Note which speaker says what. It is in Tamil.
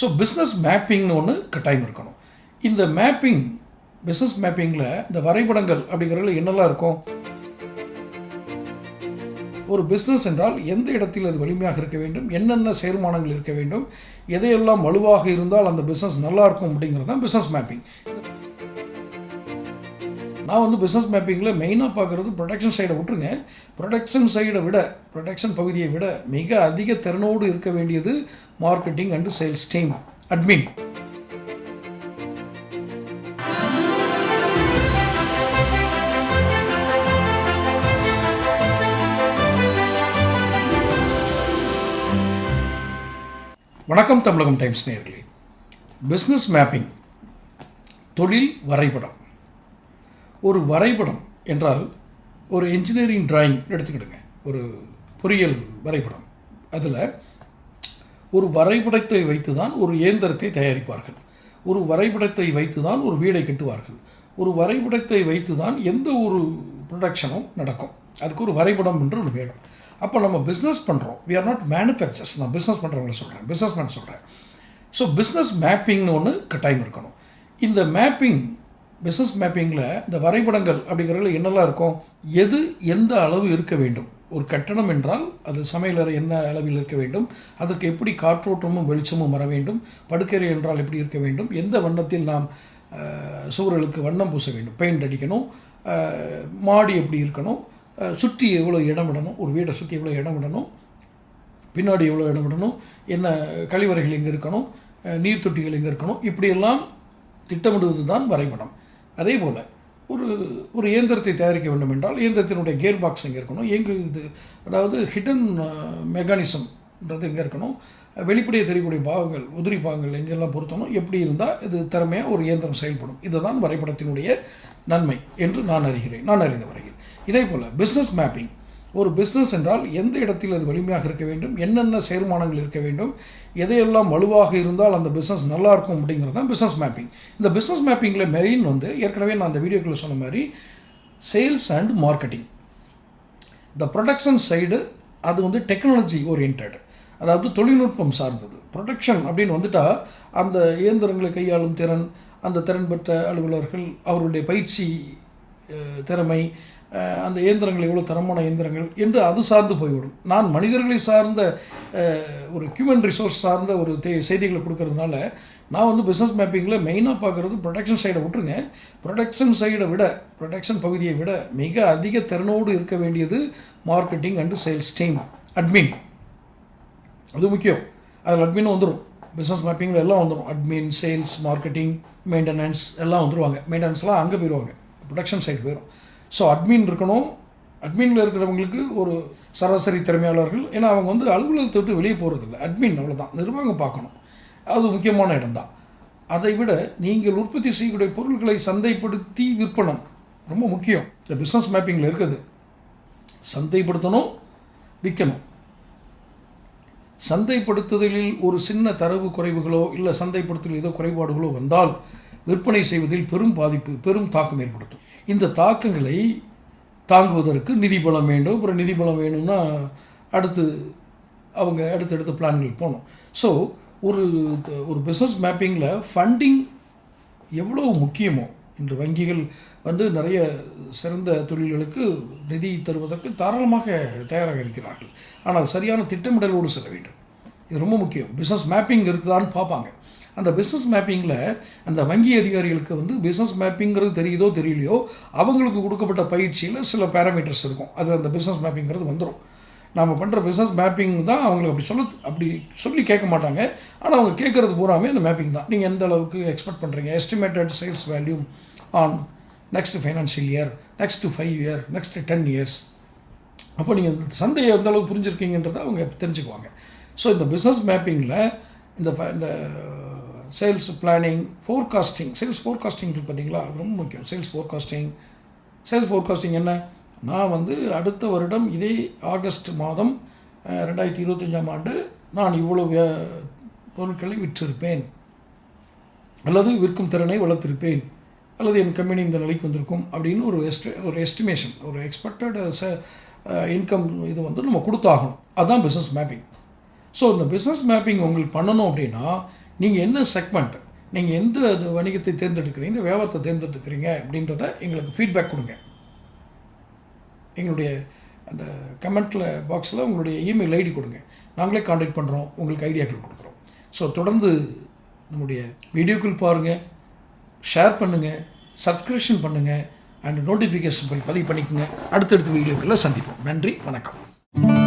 Speaker 1: ஸோ பிஸ்னஸ் மேப்பிங்னு ஒன்று கட்டாயம் இருக்கணும். இந்த மேப்பிங் பிஸ்னஸ் மேப்பிங்கில் இந்த வரைபடங்கள் அப்படிங்கிறதுல என்னெல்லாம் இருக்கும்? ஒரு பிஸ்னஸ் என்றால் எந்த இடத்தில் அது வலிமையாக இருக்க வேண்டும்? என்னென்ன சேர்மானங்கள் இருக்க வேண்டும்? எதையெல்லாம் வலுவாக இருந்தால் அந்த பிஸ்னஸ் நல்லா இருக்கும் அப்படிங்கிறது தான் பிஸ்னஸ் மேப்பிங் நான் வந்து பிஸ்னஸ் மேப்பிங்கில் மெயினாக பார்க்குறது ப்ரொடக்ஷன் சைடை விட்டுருங்க. ப்ரொடக்ஷன் சைடை விட ப்ரொடக்ஷன் பகுதியை விட மிக அதிக திறனோடு இருக்க வேண்டியது marketing and sales team admin வணக்கம் தமிழகம் டைம்ஸ் நேர்களே. பிஸ்னஸ் மேப்பிங் தொழில் வரைபடம். ஒரு வரைபடம் என்றால் ஒரு இன்ஜினியரிங் டிராயிங் எடுத்துக்கிடுங்க. ஒரு பொறியியல் வரைபடம். அதில் ஒரு வரைபடத்தை வைத்து தான் ஒரு இயந்திரத்தை தயாரிப்பார்கள். ஒரு வரைபடத்தை வைத்து தான் ஒரு வீடை கட்டுவார்கள். ஒரு வரைபடத்தை வைத்து தான் எந்த ஒரு ப்ரொடக்ஷனும் நடக்கும். அதுக்கு ஒரு வரைபடம் என்று ஒன்று வேணும் அப்போ நம்ம பிஸ்னஸ் பண்ணுறோம் வி ஆர் நாட் மேனுஃபேக்சர்ஸ் நான் பிஸ்னஸ் பண்ணுறவங்கள சொல்கிறேன் பிஸ்னஸ் மேன் சொல்கிறேன் ஸோ பிஸ்னஸ் மேப்பிங்னு ஒன்று கட்டாயம் இருக்கணும். இந்த மேப்பிங் பிஸ்னஸ் மேப்பிங்கில் இந்த வரைபடங்கள் அப்படிங்கிறதுல என்னெல்லாம் இருக்கும்? எது எந்த அளவு இருக்க வேண்டும்? ஒரு கட்டணம் என்றால் அது சமையலறை என்ன அளவில் இருக்க வேண்டும்? அதற்கு எப்படி காற்றோட்டமும் வெளிச்சமும் வர வேண்டும்? படுக்கறை என்றால் எப்படி இருக்க வேண்டும்? எந்த வண்ணத்தில் நாம் சுவர்களுக்கு வண்ணம் பூச வேண்டும்? பெயிண்ட் அடிக்கணும் மாடி எப்படி இருக்கணும்? சுற்றி எவ்வளோ இடம் விடணும்? ஒரு வீடை சுற்றி எவ்வளோ இடம் விடணும்? பின்னாடி எவ்வளோ இடம் விடணும்? என்ன கழிவறைகள் எங்கே இருக்கணும்? நீர் தொட்டிகள் எங்கே இருக்கணும்? இப்படியெல்லாம் திட்டமிடுவது தான் வரைபடம். அதே போல் ஒரு ஒரு இயந்திரத்தை தயாரிக்க வேண்டும் என்றால் இயந்திரத்தினுடைய கேர் பாக்ஸ் எங்கே இருக்கணும் எங்கு இது அதாவது ஹிடன் மெக்கானிசம்ன்றது எங்கே இருக்கணும் வெளிப்படையே தெரியக்கூடிய பாகங்கள் உதிரி பாகங்கள் எங்கெல்லாம் பொருத்தணும் எப்படி இருந்தால் இது திறமையாக ஒரு இயந்திரம் செயல்படும். இதுதான் வரைபடத்தினுடைய நன்மை என்று நான் அறிகிறேன் நான் அறிந்த வரையில். இதே போல் பிஸ்னஸ் மேப்பிங் ஒரு பிஸ்னஸ் என்றால் எந்த இடத்தில் அது வலிமையாக இருக்க வேண்டும் என்னென்ன சேர்மானங்கள் இருக்க வேண்டும் எதையெல்லாம் வலுவாக இருந்தால் அந்த பிஸ்னஸ் நல்லா இருக்கும் அப்படிங்கிறது தான் பிஸ்னஸ் மேப்பிங் இந்த பிஸ்னஸ் மேப்பிங்கில் மெயின் வந்து ஏற்கனவே நான் அந்த வீடியோக்களில் சொன்ன மாதிரி சேல்ஸ் அண்ட் மார்க்கெட்டிங் இந்த ப்ரொடக்ஷன் சைடு அது வந்து டெக்னாலஜி ஓரியன்ட் அதாவது தொழில்நுட்பம் சார்ந்தது. ப்ரொடக்ஷன் அப்படின்னு வந்துட்டால் அந்த இயந்திரங்களை கையாளும் திறன் அந்த திறன் பெற்ற அலுவலர்கள் அவருடைய பயிற்சி திறமை அந்த இயந்திரங்கள் எவ்வளோ தரமான இயந்திரங்கள் என்று அது சார்ந்து போய்விடும். நான் மனிதர்களை சார்ந்த ஒரு ஹியூமன் ரிசோர்ஸ் சார்ந்த ஒரு தே- செய்திகளை கொடுக்கறதுனால நான் வந்து பிஸ்னஸ் மேப்பிங்கில் மெயினாக பார்க்குறது ப்ரொடக்ஷன் சைடை விட்டுருங்க. ப்ரொடக்ஷன் சைடை விட ப்ரொடக்ஷன் பகுதியை விட மிக அதிக திறனோடு இருக்க வேண்டியது marketing and sales team admin அது முக்கியம். அதில் அட்மின் வந்துடும் பிஸ்னஸ் மேப்பிங்கில் எல்லாம் வந்துடும் அட்மின் சேல்ஸ் மார்க்கெட்டிங் மெயின்டெனன்ஸ் எல்லாம் வந்துடுவாங்க மெயின்டெனன்ஸ்லாம் அங்கே போயிடுவாங்க ப்ரொடக்ஷன் சைடு போயிடும் ஸோ அட்மின் இருக்கணும். அட்மினில் இருக்கிறவங்களுக்கு ஒரு சராசரி திறமையாளர்கள். ஏன்னா அவங்க வந்து அலுவலகத்தை விட்டு வெளியே போகிறதில்ல அட்மின் அவ்வளோதான் நிர்வாகம் பார்க்கணும். அது முக்கியமான இடம்தான். அதை விட நீங்கள் உற்பத்தி செய்யக்கூடிய பொருட்களை சந்தைப்படுத்தி விற்பனம் ரொம்ப முக்கியம். இந்த பிஸ்னஸ் மேப்பிங்கில் இருக்குது. சந்தைப்படுத்தணும் விற்கணும். சந்தைப்படுத்துதலில் ஒரு சின்ன தரவு குறைவுகளோ இல்லை சந்தைப்படுத்துதலில் ஏதோ குறைபாடுகளோ வந்தால் விற்பனை செய்வதில் பெரும் பாதிப்பு பெரும் தாக்கம் ஏற்படுத்தும். இந்த தாக்கங்களை தாங்குவதற்கு நிதி பலம் வேண்டும். அப்புறம் நிதி பலம் வேணும்னா அடுத்து அவங்க அடுத்தடுத்த பிளான்கள் போகணும். ஸோ ஒரு ஒரு பிஸ்னஸ் மேப்பிங்கில் ஃபண்டிங் எவ்வளோ முக்கியமோ இன்று வங்கிகள் வந்து நிறைய சிறந்த தொழில்களுக்கு நிதி தருவதற்கு தாராளமாக தயாராக இருக்கிறார்கள். ஆனால் சரியான திட்டமிடலோடு செல்ல வேண்டும். இது ரொம்ப முக்கியம். பிஸ்னஸ் மேப்பிங் இருக்குதான்னு பார்ப்பாங்க. அந்த பிஸ்னஸ் மேப்பிங்கில் அந்த வங்கி அதிகாரிகளுக்கு வந்து பிஸ்னஸ் மேப்பிங்கிறது தெரியுதோ தெரியலையோ அவங்களுக்கு கொடுக்கப்பட்ட பயிற்சியில் சில பேராமீட்டர்ஸ் இருக்கும். அது அந்த பிஸ்னஸ் மேப்பிங்கிறது வந்துடும் நாம் பண்ணுற பிஸ்னஸ் மேப்பிங் தான் அவங்களுக்கு அப்படி சொல்ல அப்படி சொல்லி கேட்க மாட்டாங்க. ஆனால் அவங்க கேட்குறது பூராமே அந்த மேப்பிங் தான். நீங்கள் எந்த அளவுக்கு எக்ஸ்பெக்ட் பண்ணுறீங்க estimated sales volume on next financial year next five year next ten years அப்போ நீங்கள் சந்தையை எந்த அளவுக்கு புரிஞ்சுருக்கீங்கன்றதை அவங்க தெரிஞ்சுக்குவாங்க. ஸோ இந்த பிஸ்னஸ் மேப்பிங்கில் இந்த இந்த sales planning forecasting sales forecasting பார்த்தீங்களா? ரொம்ப முக்கியம். சேல்ஸ் ஃபோர்காஸ்டிங் சேல்ஸ் ஃபோர்காஸ்டிங் என்ன? நான் வந்து அடுத்த வருடம் இதே ஆகஸ்ட் மாதம் ரெண்டாயிரத்தி இருபத்தஞ்சாம் ஆண்டு நான் இவ்வளவு பொருட்களை விற்றிருப்பேன். அல்லது விற்கும் திறனை வளர்த்திருப்பேன். அல்லது என் கம்பெனி இந்த நிலைக்கு வந்திருக்கும் அப்படின்னு ஒரு எஸ்டி ஒரு எஸ்டிமேஷன் ஒரு எக்ஸ்பெக்டட் ச இன்கம் இது வந்து நம்ம கொடுத்தாகணும். அதுதான் பிஸ்னஸ் மேப்பிங் ஸோ இந்த பிஸ்னஸ் மேப்பிங் உங்களுக்கு பண்ணணும் அப்படின்னா நீங்கள் என்ன செக்மெண்ட் நீங்கள் எந்த வணிகத்தை தேர்ந்தெடுக்கிறீங்க வியாபாரத்தை தேர்ந்தெடுக்கிறீங்க அப்படின்றத எங்களுக்கு ஃபீட்பேக் கொடுங்க. எங்களுடைய அந்த கமெண்ட்டில் பாக்ஸில் உங்களுடைய இமெயில் ஐடி கொடுங்க. நாங்களே காண்டாக்ட் பண்ணுறோம் உங்களுக்கு ஐடியாக்கள் கொடுக்குறோம். ஸோ தொடர்ந்து நம்முடைய வீடியோக்கள் பாருங்கள் ஷேர் பண்ணுங்கள் சப்ஸ்கிரிப்ஷன் பண்ணுங்கள் அண்ட் நோட்டிஃபிகேஷன் பதிவு பண்ணிக்கோங்க. அடுத்தடுத்த வீடியோக்களில் சந்திப்போம். நன்றி வணக்கம்.